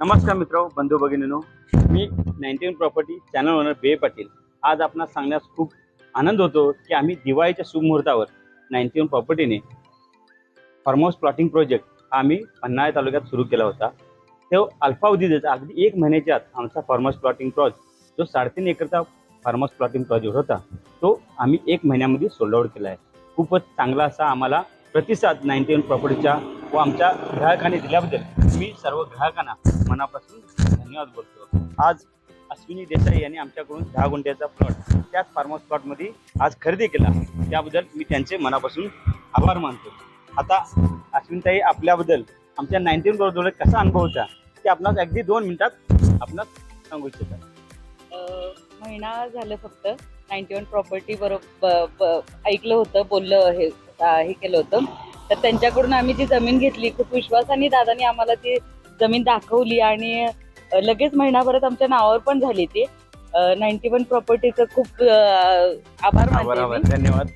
नमस्कार मित्र बंधू भगिनीनो. मी नाईन्टीन प्रॉपर्टी चॅनल ओनर बे पाटील. आज आपणास सांगण्यास खूप आनंद होतो की आम्ही दिवाळीच्या शुभमुहूर्तावर नाईन्टी वन प्रॉपर्टीने फार्महाऊस प्लॉटिंग प्रोजेक्ट हा आम्ही पन्हाळा तालुक्यात सुरू केला होता. तो अल्पावधीतच अगदी एक महिन्याच्या आत आमचा फार्महाऊस प्लॉटिंग प्रोजेक्ट जो साडेतीन एकरचा फार्महाऊस प्लॉटिंग प्रोजेक्ट होता तो आम्ही एक महिन्यामध्ये सोल्ड आउट केला आहे. खूपच चांगला असा आम्हाला प्रतिसाद नाईन्टी वन प्रॉपर्टीच्या व आमच्या ग्राहकांनी दिल्याबद्दल मी सर्व ग्राहकांना मनापासून धन्यवाद बोलतो. आज अश्विनी देसाई यांनी आमच्याकडून दहा गुंठ्याचा प्लॉट त्याच फार्म हाऊस प्लॉटमध्ये आज खरेदी केला. त्याबद्दल मी त्यांचे मनापासून आभार मानतो. आता अश्विनीताई आपल्याबद्दल आमच्या नाईन्टीन बरोबर कसा अनुभव होता ते आपणास अगदी दोन मिनिटात आपणास सांगू इच्छितात महिना झालं फक्त. नाईन्टी वन प्रॉपर्टी बरोबर ऐकलं होतं बोललं हे हे केलं होतं. तर त्यांच्याकडून आम्ही जी जमीन घेतली खूप विश्वासाने दादानी आम्हाला ती जमीन दाखवली आणि लगेच महिनाभरात आमच्या नावावर पण झाली ती नाईन्टी वन प्रॉपर्टीचं खूप आभार मानते. धन्यवाद.